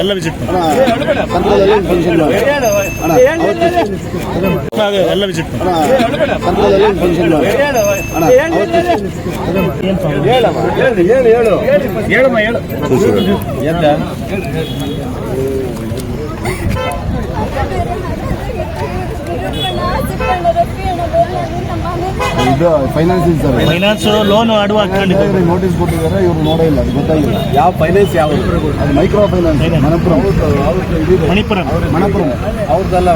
ಎಲ್ಲ ವಿಸಿಟ್ ಮಾಡಿ ಎಲ್ಲ ವಿಸಿಟ್ ಇದು ಫೈನಾನ್ಸ್ ಸರ್ ಫೈನಾನ್ಸ್ ಲೋನ್ ಆಡುವ ನೋಟಿಸ್ ಕೊಟ್ಟಿದ್ದಾರೆ ಇವ್ರು ನೋಡೇ ಇಲ್ಲ ಅದು ಗೊತ್ತಾಗಿಲ್ಲ. ಯಾವ ಫೈನಾನ್ಸ್ ಯಾವ ಅದು ಮೈಕ್ರೋ ಫೈನಾನ್ಸ್ ಮಣಪುರಂ. ಮಣಿಪುರ. ಮಣಪುರಂ. ಅವ್ರದ್ದೆಲ್ಲ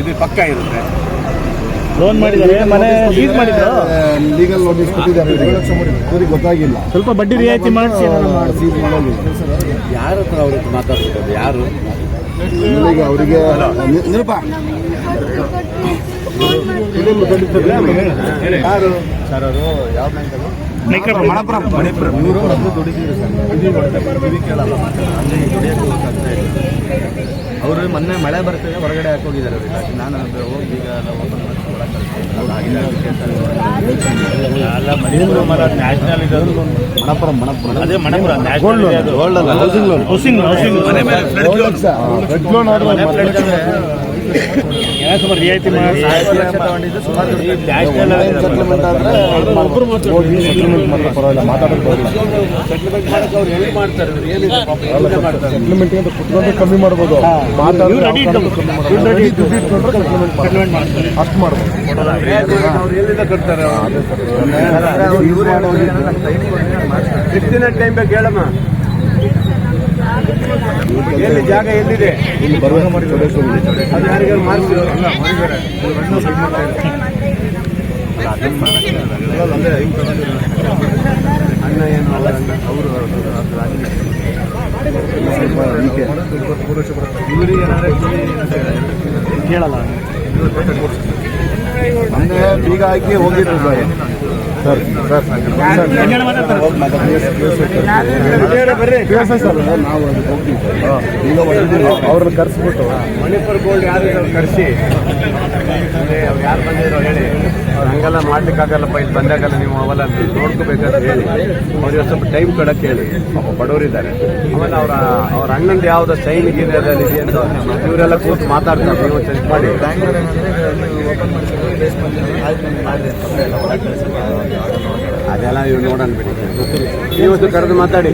ಇದು ಪಕ್ಕ ಇರುತ್ತೆ. ಲೋನ್ ಮಾಡಿದ್ದಾರೆ. ಮನೆ ಲೀಸ್ ಮಾಡಿದ್ರು ಲೀಗಲ್ ನೋಟಿಸ್ ಕೊಟ್ಟಿದ್ದಾರೆ. ಇವ್ರಿಗೆ ಗೊತ್ತಾಗಿಲ್ಲ. ಸ್ವಲ್ಪ ಬಡ್ಡಿ ರಿಯಾಯಿತಿ ಮಾಡಿಸಿ ಸೀಸ್ ಮಾಡೋದಿಲ್ಲ ಯಾರ ಹತ್ರ ಅವ್ರ ಹತ್ರ ಮಾತಾಡ್ತಿರೋದು? ಯಾರು? ಈಗ ಅವರಿಗೆ ನಿರೂಪ. ಯಾರು? ಸರ್ ಅವರು ಯಾವ ಬ್ಯಾಂಕ್ ಮಣಪುರಂ ಮಣಿಪುರಂ ಇವರು ಅದು ದುಡಿದಿದ್ರು ಸರ್ ಕಿವಿ ಕೇಳಲ್ಲ ದುಡಿಯಕ್ಕೆ ಹೋಗಕ್ಕಾಗ್ತಾ ಇಲ್ಲ ಅವರು ಮೊನ್ನೆ ಮಳೆ ಬರ್ತದೆ ಹೊರಗಡೆ ಹಾಕೋಗಿದ್ದಾರೆ ಅವ್ರಿಗೆ ಅಷ್ಟು ನಾನು ಹೋಗಿ ಈಗ ಓಪನ್ ಅದಕ್ಕೆ ನ್ಯಾಷನಲ್ ಮಣಪುರ ಮಣಪುರಂ ಅದೇ ಮಣಿಪುರ ಗೋಲ್ಡ್ ಅಲ್ಲ housing loan housing loan red loan ಏನೋ ರಿಯಾಯಿತಿ ತಗೊಂಡಿದ್ದು ಸುಮಾರು ಸೆಟ್ಲ್ಮೆಂಟ್ ಆದರೆ ಪರವಾಗಿಲ್ಲ ಮಾತಾಡೋದು ಅವ್ರು ಎಲ್ಲಿ ಮಾಡ್ತಾರೆ ಏನಿದೆ ಮಾಡ್ತಾರೆ. ಅಂತ ಕಮ್ಮಿ ಮಾಡ್ಬೋದು. ಇಟ್ಕೊಂಡ್ರೆ ಸೆಟ್ಲ್ಮೆಂಟ್ ಮಾಡ್ತಾರೆ. ಅಷ್ಟು ಮಾಡ್ಬೋದು. ಅವ್ರು ಎಲ್ಲಿಂದ ಕಟ್ತಾರೆ ಎಷ್ಟು ದಿನ ಟೈಮ್ ಬೇಕು ಹೇಳಮ್ಮ. ಎಲ್ಲಿ ಜಾಗ ಎಲ್ಲಿದೆ? ಇಲ್ಲಿ ಬರುವ ಮಾಡಿ ಅದು ಯಾರಿಗಾರು ಮಾಡಿಸಿರೋ ಅಣ್ಣ ಏನು ಅವರು ಇವರಿಗೆ ಕೇಳಲ್ಲ. ಅಂದ್ರೆ ಬೀಗ ಹಾಕಿ ಹೋಗಿದ್ರು ಸರ್ ಸರ್ ಸರ್ ನಾವು ಅವ್ರನ್ನ ಕರೆಸ್ಬಿಟ್ಟು. ಮಣಿಪುರ್ ಗೋಲ್ಡ್ ಯಾರು ಕರೆಸಿ. ಅವ್ರು ಯಾರು ಬಂದಿರೋ ಹೇಳಿ. ಅವ್ರು ಹಂಗೆಲ್ಲ ಮಾಡ್ಲಿಕ್ಕಾಗಲ್ಲಪ್ಪ, ಇಲ್ಲಿ ಬಂದಾಗಲ್ಲ ನೀವು ಅವೆಲ್ಲ ನೋಡ್ಕೋಬೇಕಂತ ಹೇಳಿ. ಅವ್ರಿಗೆ ಸ್ವಲ್ಪ ಟೈಮ್ ಕೊಡಕ್ಕೆ ಹೇಳಿ. ಪಾಪ ಬಡವರಿದ್ದಾರೆ ಆಮೇಲೆ ಅವರ, ಅವ್ರ ಅಣ್ಣಂದು ಯಾವ್ದು ಸೈನ್ ಇದೆ ಅಂತ ಇವರೆಲ್ಲ ಕೂತು ಮಾತಾಡ್ತಾರೆ, ನೀವು ಚೆಕ್ ಮಾಡಿ. ಅದೆಲ್ಲ ಇವ್ರು ನೋಡೋಣ ಬಿಡಿ. ಇವತ್ತು ಕರೆದು ಮಾತಾಡಿ.